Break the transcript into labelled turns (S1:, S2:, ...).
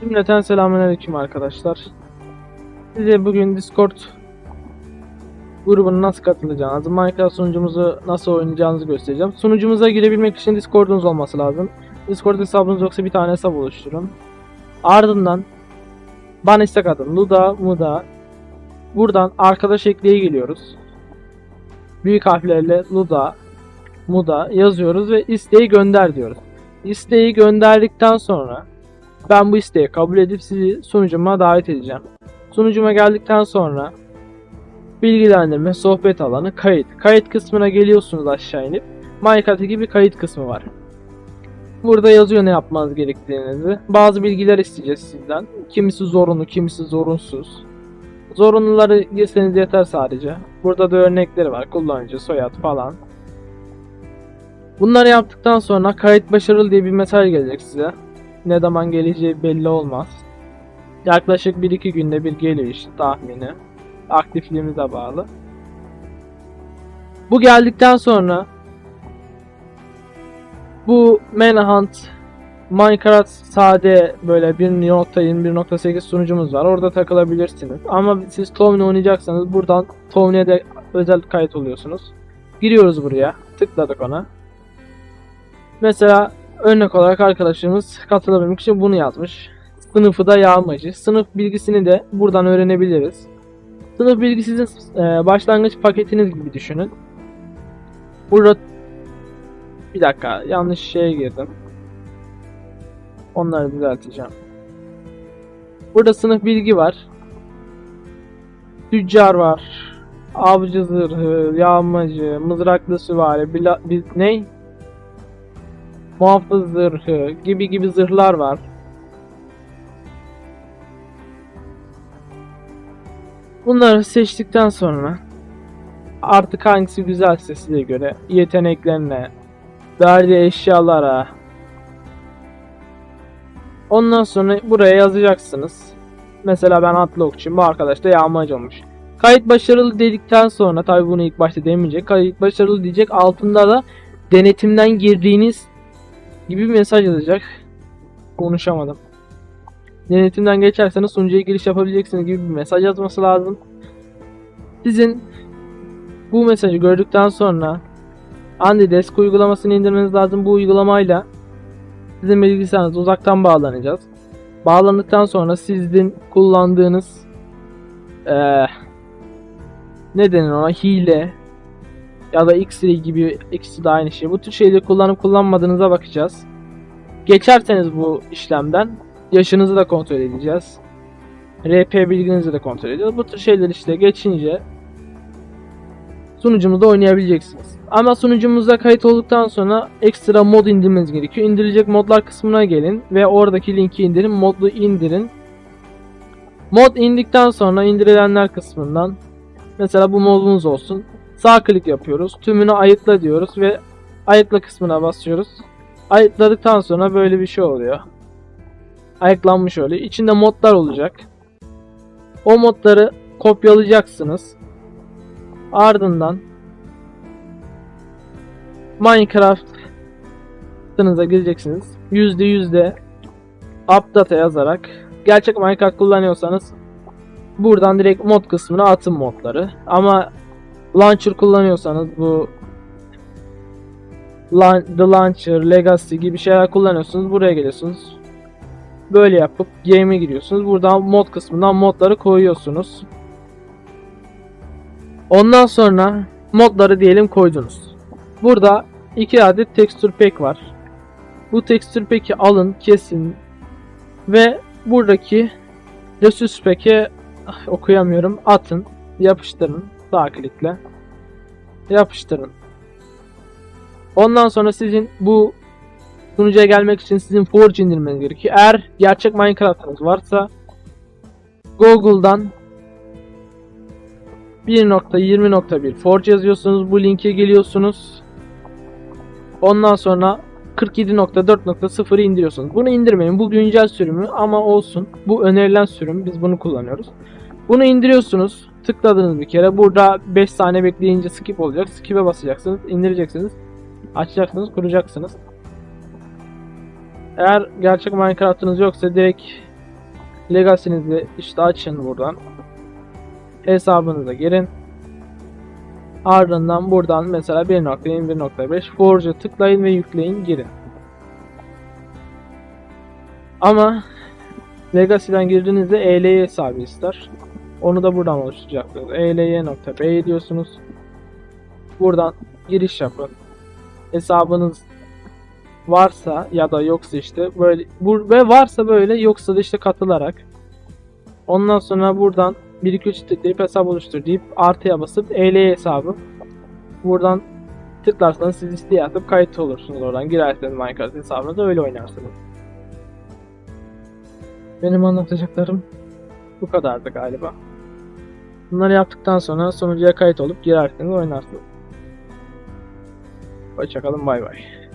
S1: Cümleten selamünaleyküm arkadaşlar. Size bugün Discord grubuna nasıl katılacağınızı, Minecraft sunucumuzu nasıl oynayacağınızı göstereceğim. Sunucumuza girebilmek için Discord'unuz olması lazım. Discord hesabınız yoksa bir tane hesap oluşturun. Ardından bana istek atın. Luda, Muda. Buradan arkadaş ekleye geliyoruz. Büyük harflerle Luda, Muda yazıyoruz ve isteği gönder diyoruz. İsteği gönderdikten sonra ben bu isteği kabul edip sizi sunucuma davet edeceğim. Sunucuma geldikten sonra bilgilendirme, sohbet alanı, kayıt. Kayıt kısmına geliyorsunuz aşağı inip. Minecraft'taki bir kayıt kısmı var. Burada yazıyor ne yapmanız gerektiğinizi. Bazı bilgiler isteyeceğiz sizden. Kimisi zorunlu, kimisi zorunsuz. Zorunluları girseniz yeter sadece. Burada da örnekleri var. Kullanıcı, soyad falan. Bunları yaptıktan sonra kayıt başarılı diye bir mesaj gelecek size. Ne zaman geleceği belli olmaz. Yaklaşık 1-2 günde bir geliyor işte tahmini. Aktifliğimize bağlı. Bu geldikten sonra bu Manhunt Minecraft sade böyle 1.21.8 sunucumuz var. Orada takılabilirsiniz. Ama siz Tomny oynayacaksanız buradan Tomny'e de özel kayıt oluyorsunuz. Giriyoruz buraya. Tıkladık ona. Mesela örnek olarak arkadaşımız katılabilmek için bunu yazmış. Sınıfı da yağmacı. Sınıf bilgisini de buradan öğrenebiliriz. Sınıf bilgisi sizin e, başlangıç paketiniz gibi düşünün. Burada bir dakika yanlış şeye girdim. Onları düzelteceğim. Burada sınıf bilgi var. Tüccar var. Avcı zırhı, yağmacı, mızraklı süvari, bila, bil, ne? Muhafız zırhı gibi gibi zırhlar var. Bunları seçtikten sonra artık hangisi güzelse size göre yeteneklerine, verdiği eşyalara ondan sonra buraya yazacaksınız. Mesela ben atlı okçuyum. Bu arkadaş da yağmacı olmuş. Kayıt başarılı dedikten sonra tabi bunu ilk başta demeyecek. Kayıt başarılı diyecek. Altında da denetimden girdiğiniz gibi bir mesaj yazacak. Konuşamadım. Denetimden geçerseniz sunucuya giriş yapabileceksiniz gibi bir mesaj yazması lazım. Sizin bu mesajı gördükten sonra Andidesk uygulamasını indirmeniz lazım. Bu uygulamayla sizin bilgisayarınız uzaktan bağlanacağız. Bağlandıktan sonra sizin kullandığınız eee ne denir ona hile ya da X-ray gibi ikisi de aynı şey. Bu tür şeyleri kullanıp kullanmadığınıza bakacağız. Geçerseniz bu işlemden yaşınızı da kontrol edeceğiz. RP bilginizi de kontrol edeceğiz. Bu tür şeyler işte geçince sunucumuzda oynayabileceksiniz. Ama sunucumuza kayıt olduktan sonra ekstra mod indirmeniz gerekiyor. İndirilecek modlar kısmına gelin ve oradaki linki indirin. Modlu indirin. Mod indikten sonra indirilenler kısmından mesela bu modumuz olsun. Sağ klik yapıyoruz. Tümünü ayıkla diyoruz ve ayıkla kısmına basıyoruz. Ayıkladıktan sonra böyle bir şey oluyor. Ayıklanmış oluyor. İçinde modlar olacak. O modları kopyalayacaksınız. Ardından Minecraft'ınıza gireceksiniz. %yüzde update yazarak gerçek Minecraft kullanıyorsanız buradan direkt mod kısmına atın modları. Ama launcher kullanıyorsanız bu The Launcher, Legacy gibi şeyler kullanıyorsunuz. Buraya geliyorsunuz. Böyle yapıp game'e giriyorsunuz. Buradan mod kısmından modları koyuyorsunuz. Ondan sonra modları diyelim koydunuz. Burada iki adet texture pack var. Bu texture pack'i alın, kesin ve buradaki resource pack'e ah, okuyamıyorum. Atın, yapıştırın sağ klikle. Yapıştırın. Ondan sonra sizin bu sunucuya gelmek için sizin Forge indirmeniz gerekiyor. Eğer gerçek Minecraft'ınız varsa Google'dan 1.20.1 Forge yazıyorsunuz. Bu linke geliyorsunuz. Ondan sonra 47.4.0'ı indiriyorsunuz. Bunu indirmeyin. Bu güncel sürümü ama olsun. Bu önerilen sürüm. Biz bunu kullanıyoruz. Bunu indiriyorsunuz. Tıkladınız bir kere. Burada 5 saniye bekleyince skip olacak. Skip'e basacaksınız. indireceksiniz. Açacaksınız. Kuracaksınız. Eğer gerçek Minecraft'ınız yoksa direkt Legacy'nizi işte açın buradan. Hesabınıza girin. Ardından buradan mesela 1.21.5 Forge'a tıklayın ve yükleyin girin. Ama Legacy'den girdiğinizde ELY hesabı ister. Onu da buradan oluşturacaksınız. ely.b diyorsunuz. Buradan giriş yapın. Hesabınız varsa ya da yoksa işte böyle bu, ve varsa böyle yoksa da işte katılarak ondan sonra buradan 1 2 3 tıklayıp hesap oluştur deyip artıya basıp ELY hesabı buradan tıklarsanız siz listeye atıp kayıt olursunuz oradan girerseniz Minecraft hesabınıza öyle oynarsınız. Benim anlatacaklarım bu kadardı galiba. Bunları yaptıktan sonra sunucuya kayıt olup girerseniz oynarsınız. Hoşçakalın bay bay.